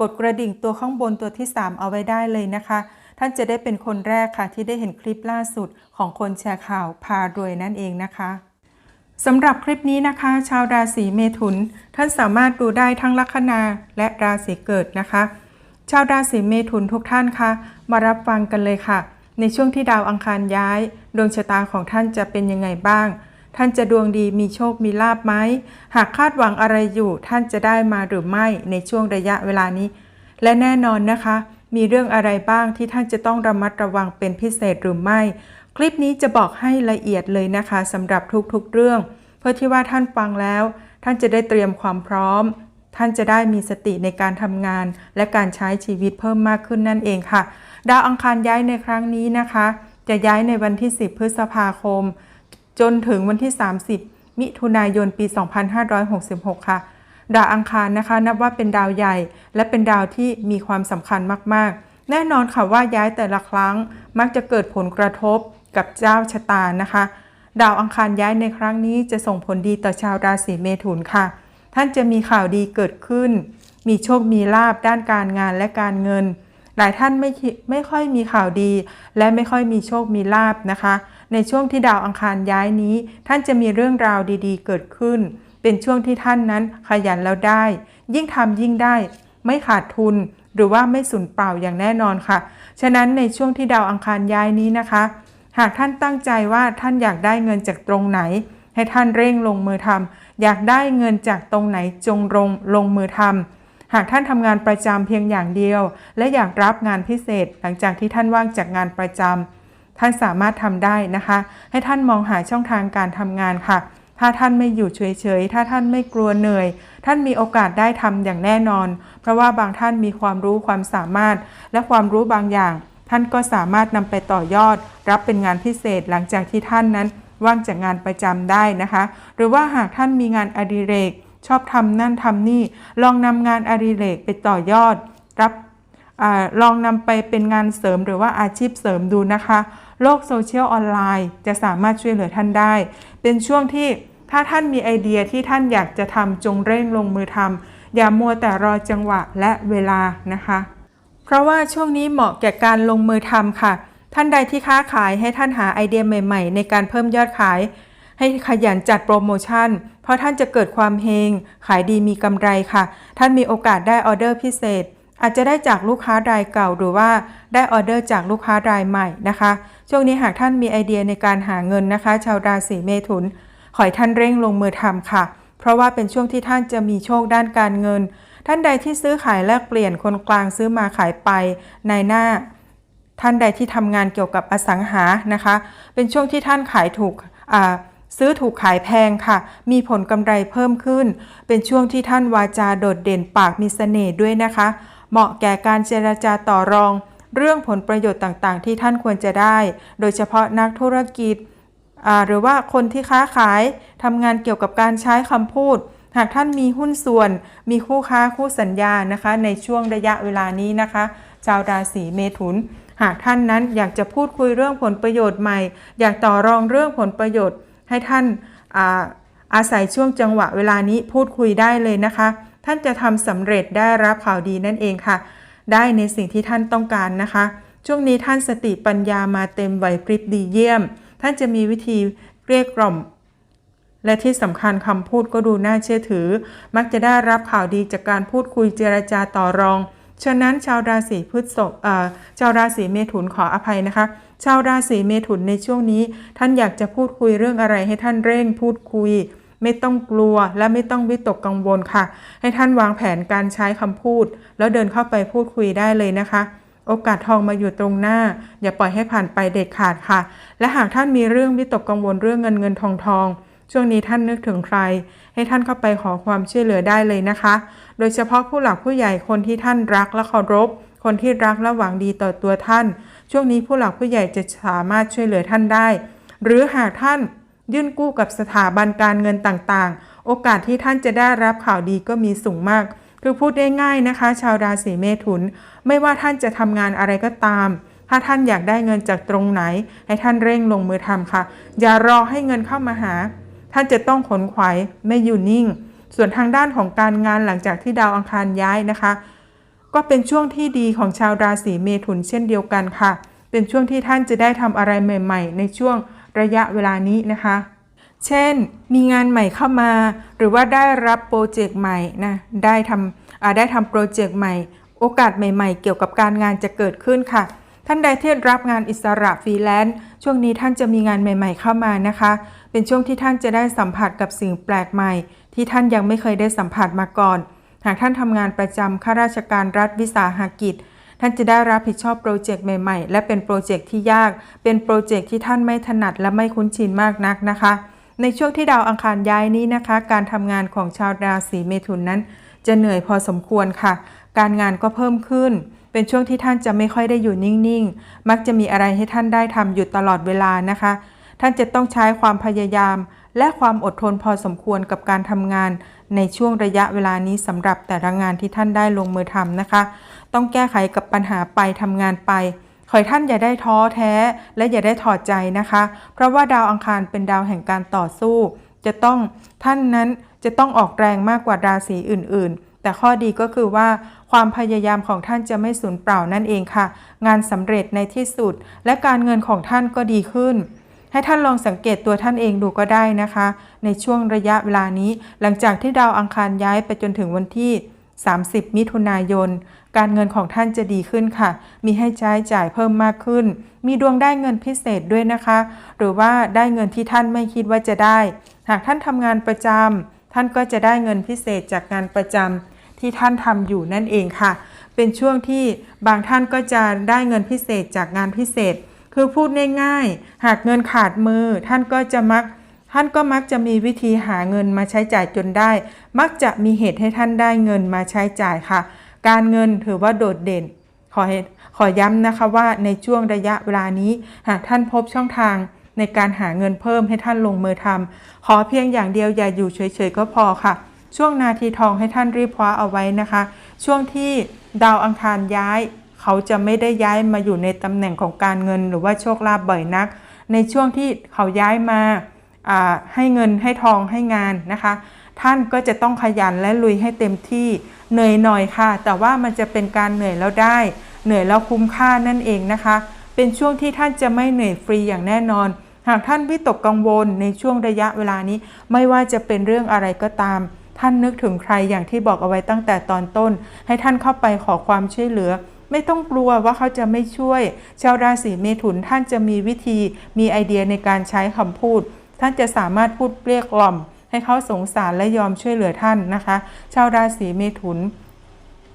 กดกระดิ่งตัวข้างบนตัวที่ 3 เอาไว้ได้เลยนะคะ ท่านจะได้เป็นคนแรกค่ะ ที่ได้เห็นคลิปล่าสุดของคนแชร์ข่าวพารวยนั่นเองนะคะสำหรับคลิปนี้นะคะ ชาวราศีเมถุน ท่านสามารถดูได้ทั้งลัคนาและราศีเกิดนะคะ ชาวราศีเมถุนทุกท่านคะ มารับฟังกันเลยค่ะ ในช่วงที่ดาวอังคารย้าย ดวงชะตาของท่านจะเป็นยังไงบ้าง ท่านจะดวงดีมีโชคมีลาบไหม หากคาดหวังอะไรอยู่ท่านจะได้มาหรือไม่ในช่วงระยะเวลานี้ และแน่นอนนะคะ มีเรื่องอะไรบ้างที่ท่านจะต้องระมัดระวังเป็นพิเศษหรือไม่ คลิปนี้จะบอกให้ละเอียดเลยนะคะสำหรับทุกๆเรื่อง เพื่อที่ว่าท่านฟังแล้ว ท่านจะได้เตรียมความพร้อม ท่านจะได้มีสติในการทำงาน และการใช้ชีวิตเพิ่มมากขึ้นนั่นเองค่ะ ดาวอังคารย้ายในครั้งนี้นะคะ จะย้ายในวันที่ 10 พฤษภาคม จนถึงวันที่ 30 มิถุนายนปี 2566 ค่ะดาวอังคารนะคะ นับว่าเป็นดาวใหญ่ และเป็นดาวที่มีความสำคัญมากๆ แน่นอนค่ะว่าย้ายแต่ละครั้งมักจะเกิดผลกระทบกับเจ้าชะตานะคะ ดาวอังคารย้ายในครั้งนี้จะส่งผลดีต่อชาวราศีเมถุนค่ะ ท่านจะมีข่าวดีเกิดขึ้น มีโชคมีลาบด้านการงานและการเงิน หลายท่านไม่ไม่ค่อยมีข่าวดี และไม่ค่อยมีโชคมีลาบนะคะ ในช่วงที่ดาวอังคารย้ายนี้ ท่านจะมีเรื่องราวดีๆ เกิดขึ้น เป็นช่วงที่ท่านนั้นขยันแล้วได้ ยิ่งทำยิ่งได้ ไม่ขาดทุน หรือว่าไม่สูญเปล่าอย่างแน่นอนค่ะ ฉะนั้นในช่วงที่ดาวอังคารย้ายนี้นะคะ หากท่านตั้งใจว่าท่านอยากได้เงินจากตรงไหน ให้ท่านเร่งลงมือทำอยากได้เงินจากตรงไหนจงลงลงมือทำหากท่านทำงานประจำเพียงอย่างเดียว และอยากรับงานพิเศษ หลังจากที่ท่านว่างจากงานประจำ ท่านสามารถทำได้นะคะ ให้ท่านมองหาช่องทางการทำงานค่ะ ถ้าท่านไม่อยู่เฉยๆ ถ้าท่านไม่กลัวเหนื่อย ท่านมีโอกาสได้ทำอย่างแน่นอน เพราะว่าบางท่านมีความรู้ความสามารถ และความรู้บางอย่าง ท่านก็สามารถนำไปต่อยอด รับเป็นงานพิเศษหลังจากที่ท่านนั้นว่างจากงานประจำได้นะคะ หรือว่าหากท่านมีงานอดิเรก ชอบทำนั่นทำนี่ ลองนำงานอดิเรกไปต่อยอด รับอลองนำไปเป็นงานเสริมหรือว่าอาชีพเสริมดูนะคะ โลกโซเชียลออนไลน์จะสามารถช่วยเหลือท่านได้ เป็นช่วงที่ถ้าท่านมีไอเดียที่ท่านอยากจะทำจงเร่งลงมือทำอย่ามัวแต่รอจังหวะและเวลานะคะ เพราะว่าช่วงนี้เหมาะแก่การลงมือทำค่ะ ท่านใดที่ค้าขายให้ท่านหาไอเดียใหม่ ๆ ในการเพิ่มยอดขาย ให้ขยันจัดโปรโมชั่น เพราะท่านจะเกิดความเฮงขายดีมีกำไรค่ะ ท่านมีโอกาสได้ออเดอร์พิเศษ อาจจะได้จากลูกค้ารายเก่าหรือว่าได้ออเดอร์จากลูกค้ารายใหม่นะคะ ช่วงนี้หากท่านมีไอเดียในการหาเงินนะคะ ชาวราศีเมถุน ขอให้ท่านเร่งลงมือทำค่ะ เพราะว่าเป็นช่วงที่ท่านจะมีโชคด้านการเงิน ท่านใดที่ซื้อขายแลกเปลี่ยนคนกลางซื้อมาขายไปในหน้า ท่านใดที่ทำงานเกี่ยวกับอสังหานะคะ เป็นช่วงที่ท่านขายถูกอ่าซื้อถูกขายแพงค่ะ มีผลกำไรเพิ่มขึ้น เป็นช่วงที่ท่านวาจาโดดเด่นปากมีเสน่ห์ด้วยนะคะ เหมาะแก่การเจรจาต่อรอง เรื่องผลประโยชน์ต่างๆ ที่ท่านควรจะได้ โดยเฉพาะนักธุรกิจ หรือว่าคนที่ค้าขายทำงานเกี่ยวกับการใช้คำพูด หากท่านมีหุ้นส่วน มีคู่ค้าคู่สัญญานะคะ ในช่วงระยะเวลานี้นะคะชาวราศีเมถุนหากท่านนั้นอยากจะพูดคุยเรื่องผลประโยชน์ใหม่ อยากต่อรองเรื่องผลประโยชน์ให้ท่านอาอาศัยช่วงจังหวะเวลานี้พูดคุยได้เลยนะคะ ท่านจะทำสำเร็จได้รับข่าวดีนั่นเองค่ะ ได้ในสิ่งที่ท่านต้องการนะคะ ช่วงนี้ท่านสติปัญญามาเต็มไหวพริบดีเยี่ยม ท่านจะมีวิธีเกลี้ยกล่อม และที่สำคัญคำพูดก็ดูน่าเชื่อถือ มักจะได้รับข่าวดีจากการพูดคุยเจรจาต่อรองฉะนั้นชาวราศีพฤษภเอ่อชาวราศีเมถุนขออภัยนะคะ ชาวราศีเมถุนในช่วงนี้ ท่านอยากจะพูดคุยเรื่องอะไรให้ท่านเร่งพูดคุย ไม่ต้องกลัวและไม่ต้องวิตกกังวลค่ะ ให้ท่านวางแผนการใช้คำพูด แล้วเดินเข้าไปพูดคุยได้เลยนะคะ โอกาสทองมาอยู่ตรงหน้า อย่าปล่อยให้ผ่านไปเด็ดขาดค่ะ และหากท่านมีเรื่องวิตกกังวลเรื่องเงินเงินทองทองช่วงนี้ท่านนึกถึงใคร ให้ท่านเข้าไปขอความช่วยเหลือได้เลยนะคะ โดยเฉพาะผู้หลักผู้ใหญ่คนที่ท่านรักและเคารพ คนที่รักและหวังดีต่อตัวท่าน ช่วงนี้ผู้หลักผู้ใหญ่จะสามารถช่วยเหลือท่านได้ หรือหากท่าน ยื่นกู้กับสถาบันการเงินต่างๆ โอกาสที่ท่านจะได้รับข่าวดีก็มีสูงมาก คือพูดได้ง่ายนะคะ ชาวราศีเมถุน ไม่ว่าท่านจะทำงานอะไรก็ตาม ถ้าท่านอยากได้เงินจากตรงไหน ให้ท่านเร่งลงมือทำค่ะ อย่ารอให้เงินเข้ามาหา ท่านจะต้องขนขวายไม่อยู่นิ่ง ส่วนทางด้านของการงานหลังจากที่ดาวอังคารย้ายนะคะ ก็เป็นช่วงที่ดีของชาวราศีเมถุนเช่นเดียวกันค่ะ เป็นช่วงที่ท่านจะได้ทำอะไรใหม่ ๆ ในช่วง ระยะเวลานี้นะคะ เช่น มีงานใหม่เข้ามา หรือว่าได้รับโปรเจกต์ใหม่นะได้ทำอ่าได้ทำโปรเจกต์ใหม่ โอกาสใหม่ๆ เกี่ยวกับการงานจะเกิดขึ้นค่ะ ท่านใดที่รับงานอิสระฟรีแลนซ์ช่วงนี้ท่านจะมีงานใหม่ ๆ เข้ามานะคะ เป็นช่วงที่ท่านจะได้สัมผัสกับสิ่งแปลกใหม่ ที่ท่านยังไม่เคยได้สัมผัสมาก่อน หากท่านทำงานประจำข้าราชการรัฐวิสาหกิจ ท่านจะได้รับผิดชอบโปรเจกต์ใหม่ๆ และเป็นโปรเจกต์ที่ยาก เป็นโปรเจกต์ที่ท่านไม่ถนัดและไม่คุ้นชินมากนักนะคะ ในช่วงที่ดาวอังคารย้ายนี้นะคะ การทำงานของชาวราศีเมถุนนั้น จะเหนื่อยพอสมควรค่ะ การงานก็เพิ่มขึ้น เป็นช่วงที่ท่านจะไม่ค่อยได้อยู่นิ่งๆ มักจะมีอะไรให้ท่านได้ทำอยู่ตลอดเวลานะคะ ท่านจะต้องใช้ความพยายามและความอดทนพอสมควรกับการทำงานในช่วงระยะเวลานี้สำหรับแต่ละงานที่ท่านได้ลงมือทำนะคะ ต้องแก้ไขกับปัญหาไปทำงานไป ขอให้ท่านอย่าได้ท้อแท้ และอย่าได้ถอดใจนะคะ เพราะว่าดาวอังคารเป็นดาวแห่งการต่อสู้ จะต้องท่านนั้นจะต้องออกแรงมากกว่าราศีอื่น ๆ แต่ข้อดีก็คือว่าความพยายามของท่านจะไม่สูญเปล่านั่นเองค่ะ งานสำเร็จในที่สุด และการเงินของท่านก็ดีขึ้น ให้ท่านลองสังเกตตัวท่านเองดูก็ได้นะคะ ในช่วงระยะเวลานี้ หลังจากที่ดาวอังคารย้ายไปจนถึงวันที่ 30 มิถุนายน การเงินของท่านจะดีขึ้นค่ะ มีให้ใช้จ่ายเพิ่มมากขึ้น มีดวงได้เงินพิเศษด้วยนะคะ หรือว่าได้เงินที่ท่านไม่คิดว่าจะได้ หากท่านทำงานประจำท่านก็จะได้เงินพิเศษจากงานประจำที่ท่านทำอยู่นั่นเองค่ะ เป็นช่วงที่บางท่านก็จะได้เงินพิเศษจากงานพิเศษ คือพูดง่ายๆ หากเงินขาดมือท่านก็จะมัก ท่านก็มักจะมีวิธีหาเงินมาใช้จ่ายจนได้ มักจะมีเหตุให้ท่านได้เงินมาใช้จ่ายค่ะ การเงินถือว่าโดดเด่น ขอให้ขอย้ำนะคะว่าในช่วงระยะเวลานี้ หากท่านพบช่องทางในการหาเงินเพิ่มให้ท่านลงมือทำขอเพียงอย่างเดียวอย่าอยู่เฉยๆก็พอค่ะ ช่วงนาทีทองให้ท่านรีบคว้าเอาไว้นะคะ ช่วงที่ดาวอังคารย้าย เขาจะไม่ได้ย้ายมาอยู่ในตำแหน่งของการเงินหรือว่าโชคลาภบ่อยนัก ในช่วงที่เขาย้ายมา ให้เงินให้ทองให้งานนะคะ ท่านก็จะต้องขยันและลุยให้เต็มที่เหนื่อยหน่อยค่ะ แต่ว่ามันจะเป็นการเหนื่อยแล้วได้ เหนื่อยแล้วคุ้มค่านั่นเองนะคะ เป็นช่วงที่ท่านจะไม่เหนื่อยฟรีอย่างแน่นอน หากท่านวิตกกังวลในช่วงระยะเวลานี้ ไม่ว่าจะเป็นเรื่องอะไรก็ตาม ท่านนึกถึงใครอย่างที่บอกเอาไว้ตั้งแต่ตอนต้น ให้ท่านเข้าไปขอความช่วยเหลือไม่ต้องกลัวว่าเขาจะไม่ช่วย ชาวราศีเมถุนท่านจะมีวิธี มีไอเดียในการใช้คำพูด ท่านจะสามารถพูดเกลี้ยกล่อม ให้เขาสงสารและยอมช่วยเหลือท่านนะคะ ชาวราศีเมถุน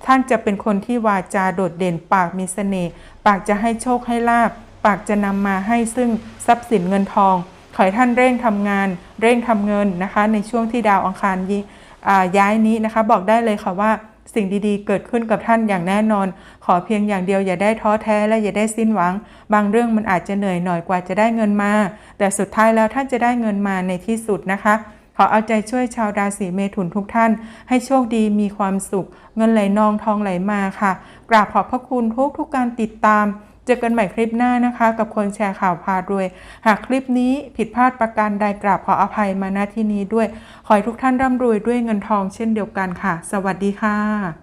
ท่านจะเป็นคนที่วาจาโดดเด่นปากมีเสน่ห์ปากจะให้โชคให้ลาบ ปากจะนำมาให้ซึ่งทรัพย์สินเงินทองขอให้ท่านเร่งทำงาน เร่งทำเงินนะคะ ในช่วงที่ดาวอังคารย้ายนี้นะคะ บอกได้เลยค่ะว่า สิ่งดีๆ เกิดขึ้นกับท่านอย่างแน่นอน ขอเพียงอย่างเดียวอย่าได้ท้อแท้และอย่าได้สิ้นหวัง บางเรื่องมันอาจจะเหนื่อยหน่อยกว่าจะได้เงินมา แต่สุดท้ายแล้วท่านจะได้เงินมาในที่สุดนะคะขอเอาใจช่วยชาวราศีเมถุนทุกท่าน ให้โชคดีมีความสุข เงินไหลนองทองไหลมาค่ะ กราบขอบพระคุณทุกทุกการติดตาม เจอกันใหม่คลิปหน้านะคะ กับคนแชร์ข่าวพารวย หากคลิปนี้ผิดพลาดประการใดกราบขออภัยมาณที่นี้ด้วย ขอให้ทุกท่านร่ำรวยด้วยเงินทองเช่นเดียวกันค่ะ สวัสดีค่ะ